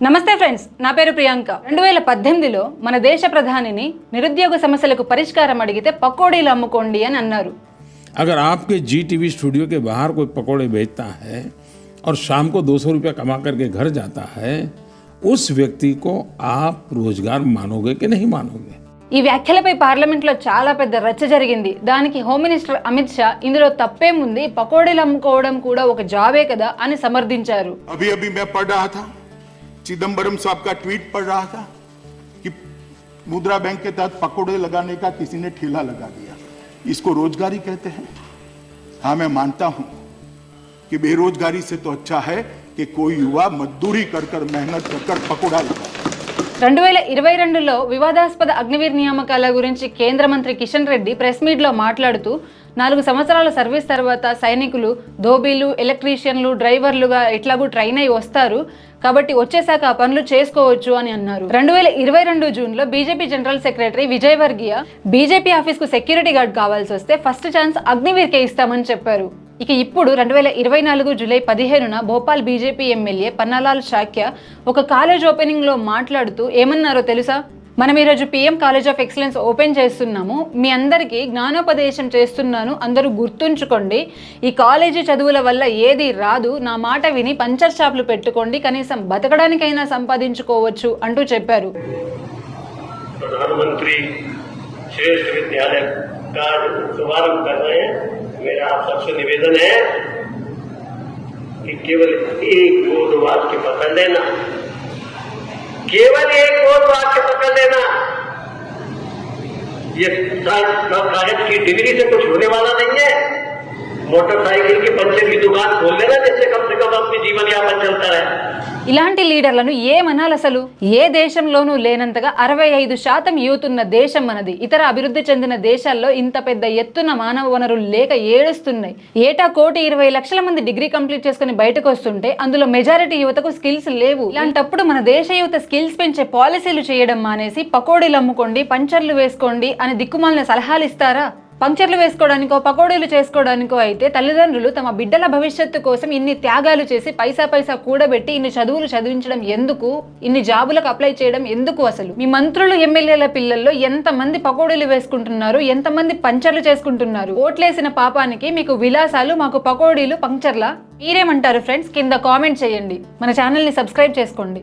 నమస్తే ఫ్రెండ్స్ నా పేరు ప్రియాంక రెండు వేల పద్దెనిమిదిలో మన దేశ ప్రధానిని నిరుద్యోగ సమస్యలకు పరిష్కారం అడిగితే పకోడీలు అమ్ముకోండి అని అన్నారు अगर आपके जी टीवी स्टूडियो के बाहर कोई पकौड़े बेचता है और शाम को दो सौ रुपया कमा करके घर जाता है उस व्यक्ति को आप रोजगार मानोगे कि नहीं मानोगे ఈ వ్యాఖ్యలపై పార్లమెంట్లో చాలా పెద్ద రచ్చ జరిగింది దానికి హోమ్ మినిస్టర్ అమిత్ షా ఇందులో తప్పేముంది పకోడీలు అమ్ముకోవడం కూడా ఒక జాబే కదా అని సమర్థించారు अभी अभी मैं पढ़ रहा था चिदम्बरम साहब का ट्वीट पढ़ रहा था कि मुद्रा बैंक के तहत पकौड़े लगाने का किसी ने ठेला लगा दिया। इसको रोजगारी कहते हैं। हाँ मैं मानता हूँ कि बेरोजगारी से तो अच्छा है कि कोई युवा मजदूरी कर कर मेहनत कर कर पकौड़ा लगाए। రెండు వేల ఇరవై రెండులో వివాదాస్పద అగ్నివీర్ నియామకాల గురించి కేంద్ర మంత్రి కిషన్ రెడ్డి ప్రెస్ మీట్లో మాట్లాడుతూ నాలుగు సంవత్సరాల సర్వీస్ తర్వాత సైనికులు ధోబీలు ఎలక్ట్రీషియన్లు డ్రైవర్లుగా ఎట్లాగూ ట్రైన్ అయి వస్తారు. కాబట్టి వచ్చేసాక ఆ పనులు చేసుకోవచ్చు అని అన్నారు. రెండు వేల ఇరవై రెండు జూన్లో B J P general secretary Vijayvargiya B J P ఆఫీస్కు సెక్యూరిటీ గార్డ్ కావాల్సి వస్తే ఫస్ట్ ఛాన్స్ అగ్నివీర్కే ఇస్తామని చెప్పారు. ఇక ఇప్పుడు రెండు వేల ఇరవై నాలుగు జూలై పదిహేనున Bhopal B J P M L A Pannalal Shakya ఒక కాలేజ్ ఓపెనింగ్లో మాట్లాడుతూ ఏమన్నారో తెలుసా? మనం ఈరోజు P M college of excellence open చేస్తున్నాము. మీ అందరికీ జ్ఞానోపదేశం చేస్తున్నాను. అందరూ గుర్తుంచుకోండి. ఈ కాలేజీ చదువుల వల్ల ఏది రాదు. నా మాట విని పంచర్ షాపులు పెట్టుకోండి. కనీసం బతకడానికైనా సంపాదించుకోవచ్చు అంటూ చెప్పారు. का शुभारंभ कर रहे हैं। मेरा आप सबसे निवेदन है कि केवल एक बोध वाक्य पकड़ लेना। केवल एक बोध वाक्य पकड़ लेना। ये कागज़ की डिग्री से कुछ होने वाला नहीं है। मोटरसाइकिल की पंचर की दुकान खोल लेना जिससे कम से कम अपनी जीवन यापन चलता रहे। ఇలాంటి లీడర్లను ఏమనాలి అసలు? ఏ దేశంలోనూ లేనంతగా అరవై ఐదు శాతం యూత్ ఉన్న దేశం మనది. ఇతర అభివృద్ధి చెందిన దేశాల్లో ఇంత పెద్ద ఎత్తున మానవ వనరులు లేక ఏడుస్తున్నాయి. ఏటా కోటి ఇరవై లక్షల మంది డిగ్రీ కంప్లీట్ చేసుకుని బయటకు వస్తుంటే అందులో మెజారిటీ యువతకు స్కిల్స్ లేవు. ఇలాంటప్పుడు మన దేశ యువత స్కిల్స్ పెంచే పాలసీలు చేయడం మానేసి పకోడీలు అమ్ముకోండి పంచర్లు వేసుకోండి అని దిక్కుమాలిన సలహాలు ఇస్తారా? పంక్చర్లు వేసుకోవడానికో పకోడీలు చేసుకోవడానికో అయితే తల్లిదండ్రులు తమ బిడ్డల భవిష్యత్తు కోసం ఇన్ని త్యాగాలు చేసి పైసా పైసా కూడబెట్టి ఇన్ని చదువులు చదివించడం ఎందుకు? ఇన్ని జాబులకు అప్లై చేయడం ఎందుకు అసలు? మీ మంత్రులు ఎమ్మెల్యేల పిల్లల్లో ఎంతమంది పకోడీలు వేసుకుంటున్నారు? ఎంతమంది పంచర్లు చేసుకుంటున్నారు? ఓట్లేసిన పాపానికి మీకు విలాసాలు మాకు పకోడీలు పంక్చర్లా? మీరేమంటారు ఫ్రెండ్స్? కింద కామెంట్ చేయండి. మన ఛానల్ని సబ్స్క్రైబ్ చేసుకోండి.